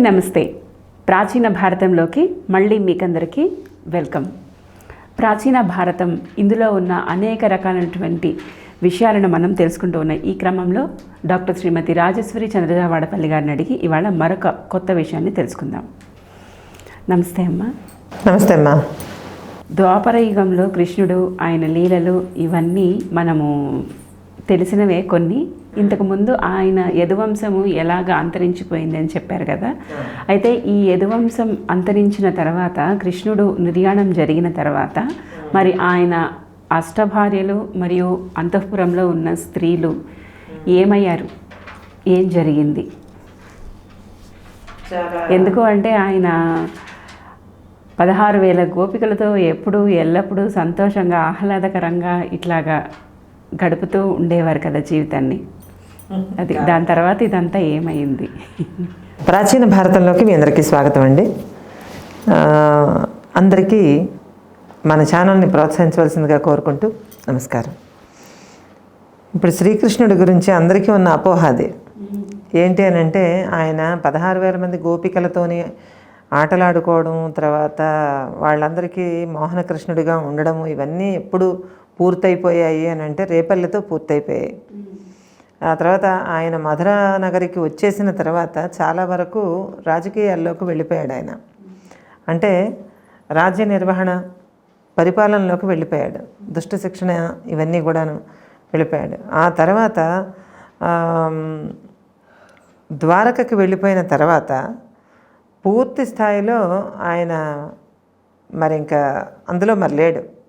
అందరికీ నమస్తే. ప్రాచీన భారతంలోకి మళ్ళీ మీకందరికీ వెల్కమ్. ప్రాచీన భారతం ఇందులో ఉన్న అనేక రకాలైనటువంటి విషయాలను మనం తెలుసుకుంటూ ఉన్నాం ఈ క్రమంలో డాక్టర్ శ్రీమతి రాజేశ్వరి చంద్రజావాడపల్లి గారిని అడిగి ఇవాళ మరొక కొత్త విషయాన్ని తెలుసుకుందాం. నమస్తే అమ్మ. నమస్తే అమ్మా. ద్వాపర యుగంలో కృష్ణుడు ఆయన లీలలు ఇవన్నీ మనము తెలిసినవే కొన్ని. ఇంతకు ముందు ఆయన యదువంశము ఎలాగ అంతరించిపోయింది అని చెప్పారు కదా. అయితే ఈ యదువంశం అంతరించిన తర్వాత కృష్ణుడు నిర్యాణం జరిగిన తర్వాత మరి ఆయన అష్టభార్యలు మరియు అంతఃపురంలో ఉన్న స్త్రీలు ఏమయ్యారు? ఏం జరిగింది? ఎందుకు అంటే ఆయన పదహారు వేల గోపికలతో ఎప్పుడూ ఎల్లప్పుడూ సంతోషంగా ఆహ్లాదకరంగా ఇట్లాగా గడుపుతూ ఉండేవారు కదా జీవితాన్ని. అది దాని తర్వాత ఇదంతా ఏమైంది? ప్రాచీన భారతంలోకి మీ అందరికీ స్వాగతం అండి. ఆ, అందరికీ మన ఛానల్ని ప్రోత్సహించవలసిందిగా కోరుకుంటూ నమస్కారం. ఇప్పుడు శ్రీకృష్ణుడి గురించి అందరికీ ఉన్న అపోహ అది. ఏంటి అని అంటే ఆయన పదహారు వేల మంది గోపికలతోని ఆటలాడుకోవడం తర్వాత వాళ్ళందరికీ మోహనకృష్ణుడిగా ఉండడం ఇవన్నీ ఎప్పుడు పూర్తయిపోయాయి అని అంటే రేపల్లెతో పూర్తయిపోయాయి. ఆ తర్వాత ఆయన మధుర నగరికి వచ్చేసిన తర్వాత చాలా వరకు రాజకీయాల్లోకి వెళ్ళిపోయాడు ఆయన. అంటే రాజ్య నిర్వహణ పరిపాలనలోకి వెళ్ళిపోయాడు. దుష్ట శిక్షణ ఇవన్నీ కూడాను వెళ్ళిపోయాడు. ఆ తర్వాత ద్వారకకి వెళ్ళిపోయిన తర్వాత పూర్తి స్థాయిలో ఆయన మరి ఇంకా అందులో మరి లేడు.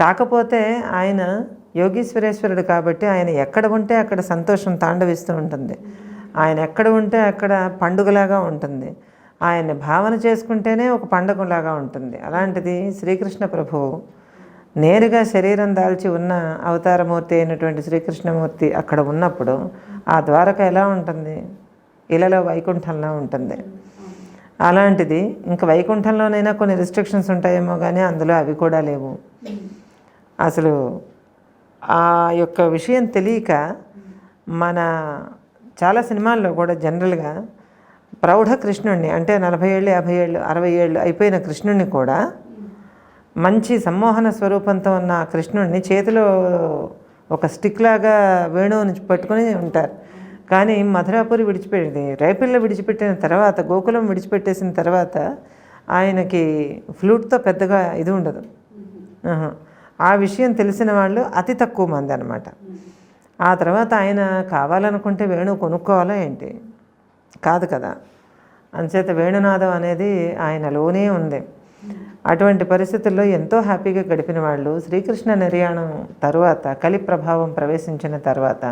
కాకపోతే ఆయన యోగీశ్వరేశ్వరుడు కాబట్టి ఆయన ఎక్కడ ఉంటే అక్కడ సంతోషం తాండవిస్తూ ఉంటుంది. ఆయన ఎక్కడ ఉంటే అక్కడ పండుగలాగా ఉంటుంది. ఆయన్ని భావన చేసుకుంటేనే ఒక పండుగలాగా ఉంటుంది. అలాంటిది శ్రీకృష్ణ ప్రభువు నేరుగా శరీరం దాల్చి ఉన్న అవతారమూర్తి అయినటువంటి శ్రీకృష్ణమూర్తి అక్కడ ఉన్నప్పుడు ఆ ద్వారక ఎలా ఉంటుంది? ఇలలో వైకుంఠంలా ఉంటుంది. అలాంటిది ఇంకా వైకుంఠంలోనైనా కొన్ని రిస్ట్రిక్షన్స్ ఉంటాయేమో కానీ అందులో అవి కూడా లేవు. అసలు ఆ యొక్క విషయం తెలియక మన చాలా సినిమాల్లో కూడా జనరల్గా ప్రౌఢ కృష్ణుణ్ణి అంటే నలభై ఏళ్ళు యాభై ఏళ్ళు అరవై ఏళ్ళు అయిపోయిన కృష్ణుణ్ణి కూడా మంచి సమ్మోహన స్వరూపంతో ఉన్న కృష్ణుణ్ణి కృష్ణుడిని చేతిలో ఒక స్టిక్ లాగా వేణువుని పట్టుకొని ఉంటారు. కానీ మధురాపురి విడిచిపెట్టింది రేపిల్ల విడిచిపెట్టిన తర్వాత గోకులం విడిచిపెట్టేసిన తర్వాత ఆయనకి ఫ్లూట్తో పెద్దగా ఇది ఉండదు. ఆ విషయం తెలిసిన వాళ్ళు అతి తక్కువ మంది అనమాట ఆ తర్వాత ఆయన కావాలనుకుంటే వేణువు కొనుక్కోవాలా ఏంటి? కాదు కదా. అంచేత వేణునాదం అనేది ఆయనలోనే ఉంది. అటువంటి పరిస్థితుల్లో ఎంతో హ్యాపీగా గడిపిన వాళ్ళు శ్రీకృష్ణ నిర్యాణం తరువాత కలి ప్రభావం ప్రవేశించిన తర్వాత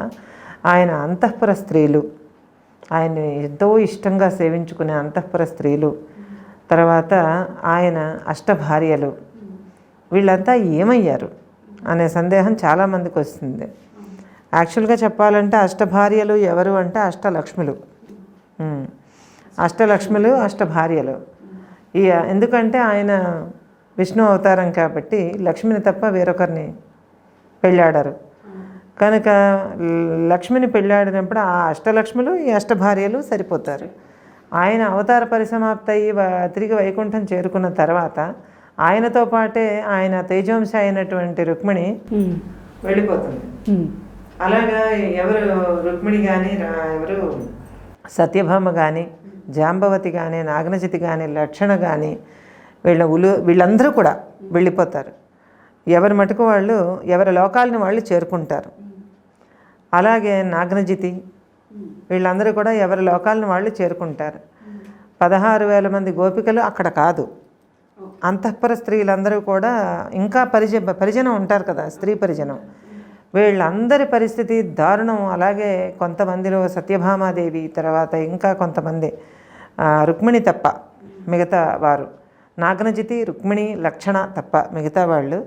ఆయన అంతఃపుర స్త్రీలు ఆయన్ని ఎంతో ఇష్టంగా సేవించుకునే అంతఃపుర స్త్రీలు తర్వాత ఆయన అష్టభార్యలు వీళ్ళంతా ఏమయ్యారు అనే సందేహం చాలామందికి వస్తుంది. యాక్చువల్గా చెప్పాలంటే అష్టభార్యలు ఎవరు అంటే అష్టలక్ష్ములు. అష్టలక్ష్ములు అష్టభార్యలు. ఈ ఎందుకంటే ఆయన విష్ణు అవతారం కాబట్టి లక్ష్మిని తప్ప వేరొకరిని పెళ్ళాడారు. కనుక లక్ష్మిని పెళ్ళాడినప్పుడు ఆ అష్టలక్ష్ములు ఈ అష్టభార్యలు సరిపోతారు. ఆయన అవతార పరిసమాప్త అయ్యి తిరిగి వైకుంఠం చేరుకున్న తర్వాత ఆయనతో పాటే ఆయన తేజవంశ అయినటువంటి రుక్మిణి వెళ్ళిపోతుంది. అలాగా ఎవరు రుక్మిణి కానీ ఎవరు సత్యభామ కానీ జాంబవతి కానీ నాగనచితి కానీ లక్షణ కానీ వీళ్ళ ఉలు వీళ్ళందరూ కూడా వెళ్ళిపోతారు. ఎవరి మటుకు వాళ్ళు ఎవరి లోకాలని వాళ్ళు చేరుకుంటారు. అలాగే నాగనజితి వీళ్ళందరూ కూడా ఎవరి లోకాలను వాళ్ళు చేరుకుంటారు. పదహారు వేల మంది గోపికలు అక్కడ కాదు. అంతఃపర స్త్రీలందరూ కూడా ఇంకా పరిజ పరిజనం ఉంటారు కదా స్త్రీ పరిజనం. వీళ్ళందరి పరిస్థితి దారుణం. అలాగే కొంతమందిలో సత్యభామాదేవి తర్వాత ఇంకా కొంతమంది రుక్మిణి తప్ప మిగతా వారు. నాగనజితి రుక్మిణి లక్షణ తప్ప మిగతా వాళ్ళు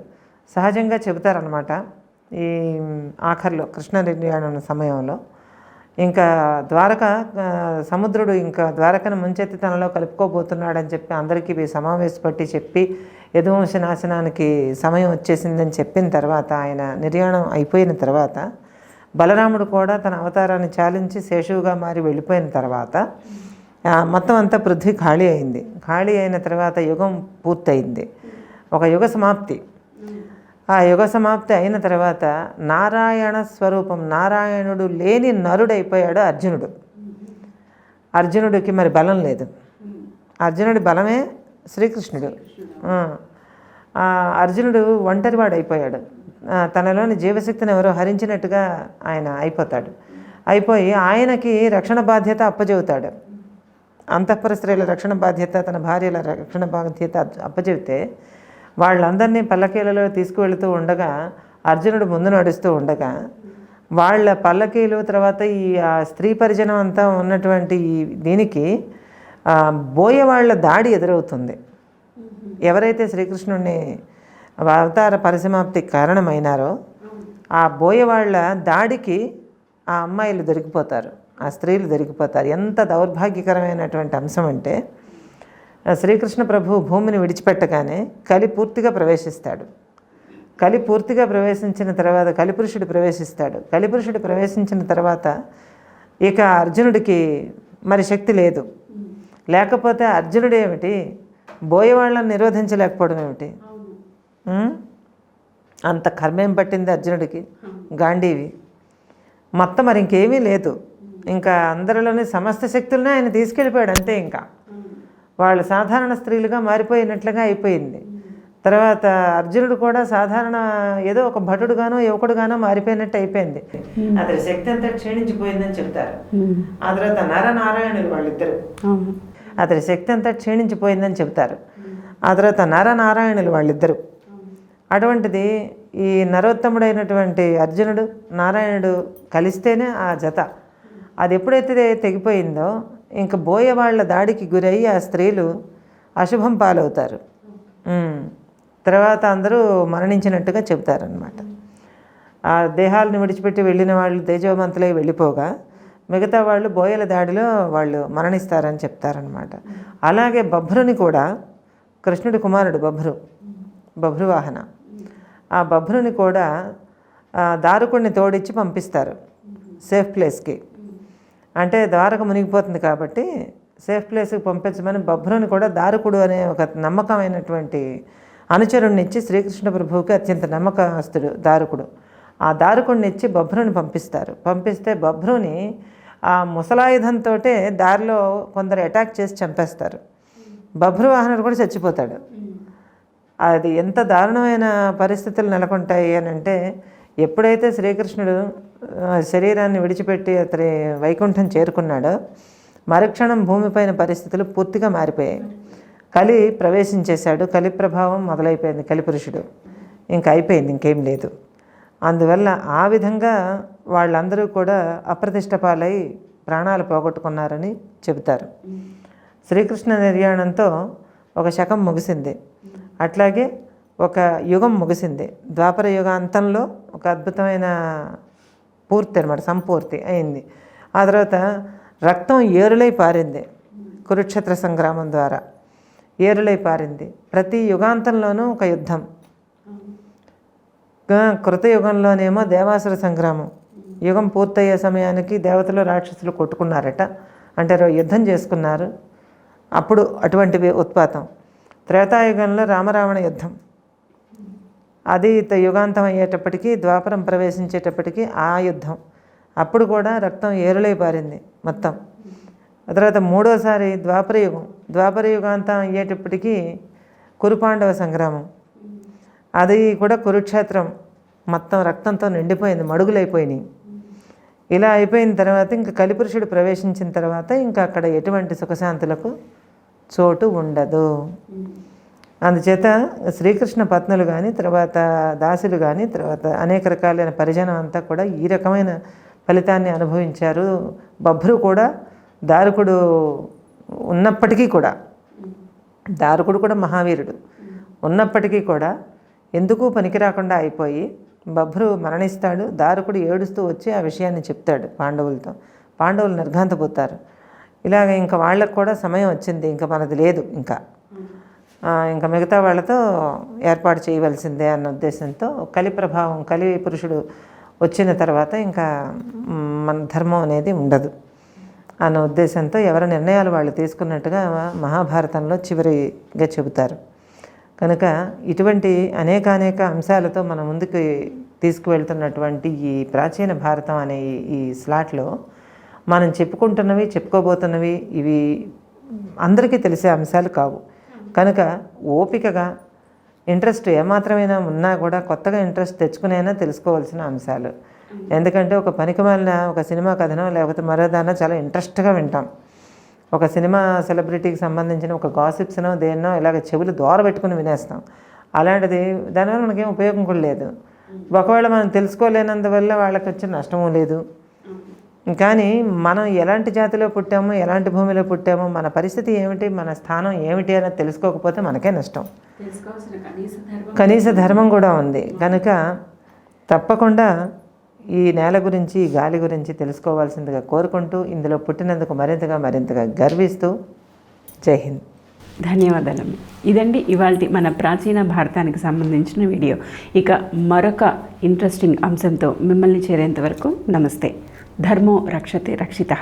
సహజంగా చెబుతారనమాట ఈ ఆఖరిలో కృష్ణ నిర్యాణం సమయంలో. ఇంకా ద్వారక సముద్రుడు ఇంకా ద్వారకను ముంచెత్తి తనలో కలుపుకోబోతున్నాడని చెప్పి అందరికీ సమావేశపట్టి చెప్పి యదువంశ నాశనానికి సమయం వచ్చేసిందని చెప్పిన తర్వాత ఆయన నిర్యాణం అయిపోయిన తర్వాత బలరాముడు కూడా తన అవతారాన్ని చాలించి శేషువుగా మారి వెళ్ళిపోయిన తర్వాత మొత్తం అంతా పృథ్వీ ఖాళీ అయింది. ఖాళీ అయిన తర్వాత యుగం పూర్తయింది. ఒక యుగ సమాప్తి. ఆ యుగ సమాప్తి అయిన తర్వాత నారాయణ స్వరూపం నారాయణుడు లేని నరుడైపోయాడు అర్జునుడు. అర్జునుడికి మరి బలం లేదు. అర్జునుడి బలమే శ్రీకృష్ణుడు. అర్జునుడు ఒంటరివాడు అయిపోయాడు తనలోని జీవశక్తిని ఎవరో హరించినట్టుగా ఆయన అయిపోతాడు. అయిపోయి ఆయనకి రక్షణ బాధ్యత అప్పచెబుతాడు. అంతఃపుర స్త్రీల రక్షణ బాధ్యత తన భార్యల రక్షణ బాధ్యత అప్పచెబితే వాళ్ళందరినీ పల్లకీలలో తీసుకువెళుతూ ఉండగా అర్జునుడు ముందు నడుస్తూ ఉండగా వాళ్ళ పల్లకీలు తర్వాత ఈ ఆ స్త్రీ పరిజనం అంతా ఉన్నటువంటి ఈ దీనికి బోయవాళ్ళ బోయవాళ్ళ దాడి ఎదురవుతుంది. ఎవరైతే శ్రీకృష్ణుడిని అవతార పరిసమాప్తికి కారణమైనారో ఆ బోయవాళ్ళ దాడికి ఆ అమ్మాయిలు దొరికిపోతారు ఆ స్త్రీలు దొరికిపోతారు. ఎంత దౌర్భాగ్యకరమైనటువంటి అంశం అంటే శ్రీకృష్ణ ప్రభు భూమిని విడిచిపెట్టగానే కలి పూర్తిగా ప్రవేశిస్తాడు. కలి పూర్తిగా ప్రవేశించిన తర్వాత కలిపురుషుడు ప్రవేశిస్తాడు. కలిపురుషుడు ప్రవేశించిన తర్వాత ఇక అర్జునుడికి మరి శక్తి లేదు. లేకపోతే అర్జునుడు ఏమిటి? బోయవాళ్ళని నిరోధించలేకపోవడం ఏమిటి? అంత కర్మేం పట్టింది అర్జునుడికి? గాంధీవి. మొత్తం మరి ఇంకేమీ లేదు. ఇంకా అందరిలోని సమస్త శక్తులనే ఆయన తీసుకెళ్ళిపోయాడు అంతే ఇంకా. వాళ్ళు సాధారణ స్త్రీలుగా మారిపోయినట్లుగా అయిపోయింది. తర్వాత అర్జునుడు కూడా సాధారణ ఏదో ఒక భటుడుగానో యువకుడుగానో మారిపోయినట్టు అయిపోయింది. అతని శక్తి అంతా క్షీణించిపోయిందని చెప్తారు. ఆ తర్వాత నరనారాయణులు వాళ్ళిద్దరు. అతని శక్తి అంతా క్షీణించిపోయిందని చెప్తారు. ఆ తర్వాత నరనారాయణులు వాళ్ళిద్దరు. అటువంటిది ఈ నరోత్తముడైనటువంటి అర్జునుడు నారాయణుడు కలిస్తేనే ఆ జత. అది ఎప్పుడైతే తెగిపోయిందో ఇంక బోయవాళ్ళ దాడికి గురయ్యి ఆ స్త్రీలు అశుభం పాలవుతారు. తర్వాత అందరూ మరణించినట్టుగా చెబుతారనమాట ఆ దేహాలను విడిచిపెట్టి వెళ్ళిన వాళ్ళు తేజవంతులై వెళ్ళిపోగా మిగతా వాళ్ళు బోయల దాడిలో వాళ్ళు మరణిస్తారని చెప్తారనమాట అలాగే బభ్రుని కూడా కృష్ణుడి కుమారుడు బభ్రు బభ్రువాహన ఆ బభ్రుని కూడా దారుకుణ్ణి దారుకుడిని తోడిచ్చి పంపిస్తారు. సేఫ్ ప్లేస్కి. అంటే ద్వారక మునిగిపోతుంది కాబట్టి సేఫ్ ప్లేస్కి పంపించమని బభ్రుని కూడా దారుకుడు అనే ఒక నమ్మకమైనటువంటి అనుచరుణ్ణి ఇచ్చి శ్రీకృష్ణ ప్రభువుకి అత్యంత నమ్మకస్తుడు దారుకుడు. ఆ దారుకుడిని ఇచ్చి బభ్రుని పంపిస్తారు. పంపిస్తే బభ్రుని ఆ ముసలాయుధంతో దారిలో కొందరు అటాక్ చేసి చంపేస్తారు. బభ్రువాహనుడు కూడా చచ్చిపోతాడు. అది ఎంత దారుణమైన పరిస్థితులు నెలకొంటాయి అని అంటే ఎప్పుడైతే శ్రీకృష్ణుడు శరీరాన్ని విడిచిపెట్టి అతని వైకుంఠం చేరుకున్నాడో మరుక్షణం భూమిపైన పరిస్థితులు పూర్తిగా మారిపోయాయి. కలి ప్రవేశించేశాడు. కలి ప్రభావం మొదలైపోయింది కలిపురుషుడు. ఇంకా అయిపోయింది ఇంకేం లేదు. అందువల్ల ఆ విధంగా వాళ్ళందరూ కూడా అప్రతిష్ట పాలై ప్రాణాలు పోగొట్టుకున్నారని చెబుతారు. శ్రీకృష్ణ నిర్యాణంతో ఒక శకం ముగిసింది. అట్లాగే ఒక యుగం ముగిసింది. ద్వాపర యుగాంతంలో ఒక అద్భుతమైన పూర్తి అనమాట సంపూర్తి అయింది. ఆ తర్వాత రక్తం ఏరులై పారింది కురుక్షేత్ర సంగ్రామం ద్వారా. ఏరులై పారింది. ప్రతి యుగాంతంలోనూ ఒక యుద్ధం. కృత కృతయుగంలోనేమో దేవాసుర సంగ్రామం. యుగం పూర్తయ్యే సమయానికి దేవతలు రాక్షసులు కొట్టుకున్నారట. అంటే యుద్ధం చేసుకున్నారు. అప్పుడు అటువంటివి ఉత్పాతం. త్రేతాయుగంలో రామరావణ యుద్ధం. అది త- యుగాంతం అయ్యేటప్పటికీ ద్వాపరం ప్రవేశించేటప్పటికీ ఆ యుద్ధం. అప్పుడు కూడా రక్తం ఏరులై పారింది మొత్తం. ఆ తర్వాత మూడోసారి ద్వాపర యుగం. ద్వాపర యుగాంతం అయ్యేటప్పటికీ కురుపాండవ సంగ్రామం. అది కూడా కురుక్షేత్రం మొత్తం రక్తంతో నిండిపోయింది మడుగులైపోయినాయి. ఇలా అయిపోయిన తర్వాత ఇంకా కలిపురుషుడు ప్రవేశించిన తర్వాత ఇంకా అక్కడ ఎటువంటి సుఖశాంతులకు చోటు ఉండదు. అందుచేత శ్రీకృష్ణ పత్నులు కానీ తర్వాత దాసులు కానీ తర్వాత అనేక రకాలైన పరిజనం అంతా కూడా ఈ రకమైన ఫలితాన్ని అనుభవించారు. బభ్రు కూడా దారుకుడు ఉన్నప్పటికీ కూడా దారుకుడు కూడా మహావీరుడు. ఉన్నప్పటికీ కూడా ఎందుకు పనికి రాకుండా అయిపోయి బభ్రు మరణిస్తాడు. దారుకుడు ఏడుస్తూ వచ్చి ఆ విషయాన్ని చెప్తాడు పాండవులతో. పాండవులు నిర్ఘాంతపోతారు. ఇలాగ ఇంకా వాళ్ళకు కూడా సమయం వచ్చింది. ఇంకా మనది లేదు. ఇంకా ఇంకా మిగతా వాళ్ళతో ఏర్పాటు చేయవలసిందే అన్న ఉద్దేశంతో కలి ప్రభావం కలి పురుషుడు వచ్చిన తర్వాత ఇంకా మన ధర్మం అనేది ఉండదు అన్న ఉద్దేశంతో ఎవరి నిర్ణయాలు వాళ్ళు తీసుకున్నట్టుగా మహాభారతంలో చివరిగా చెబుతారు. కనుక ఇటువంటి అనేకానేక అంశాలతో మన ముందుకు తీసుకువెళ్తున్నటువంటి ఈ ప్రాచీన భారతం అనే ఈ స్లాట్లో మనం చెప్పుకుంటున్నవి చెప్పుకోబోతున్నవి ఇవి అందరికీ తెలిసే అంశాలు కావు. కనుక ఓపికగా ఇంట్రెస్ట్ ఏమాత్రమైనా ఉన్నా కూడా కొత్తగా ఇంట్రెస్ట్ తెచ్చుకునైనా తెలుసుకోవాల్సిన అంశాలు. ఎందుకంటే ఒక పనికి మాలిన ఒక సినిమా కథనం లేకపోతే మరోదానో చాలా ఇంట్రెస్ట్గా వింటాం. ఒక సినిమా సెలబ్రిటీకి సంబంధించిన ఒక గాసిప్స్నో దేన్నో ఇలాగ చెవులు దూర పెట్టుకుని వినేస్తాం. అలాంటిది దానివల్ల మనకేం ఉపయోగం కూడా లేదు. ఒకవేళ మనం తెలుసుకోలేనందువల్ల వాళ్ళకి వచ్చే నష్టము లేదు. కానీ మనం ఎలాంటి జాతిలో పుట్టామో ఎలాంటి భూమిలో పుట్టామో మన పరిస్థితి ఏమిటి మన స్థానం ఏమిటి అనేది తెలుసుకోకపోతే మనకే నష్టం. తెలుసుకోవాల్సిన కనీస ధర్మం కనీస ధర్మం కూడా ఉంది. కనుక తప్పకుండా ఈ నేల గురించి ఈ గాలి గురించి తెలుసుకోవాల్సిందిగా కోరుకుంటూ ఇందులో పుట్టినందుకు మరింతగా మరింతగా గర్విస్తూ జై హింద్. ధన్యవాదాలు ఇదండి ఇవాళ మన ప్రాచీన భారతానికి సంబంధించిన వీడియో. ఇక మరొక ఇంట్రెస్టింగ్ అంశంతో మిమ్మల్ని చేరేంత వరకు నమస్తే. ధర్మో రక్షతే రక్షిత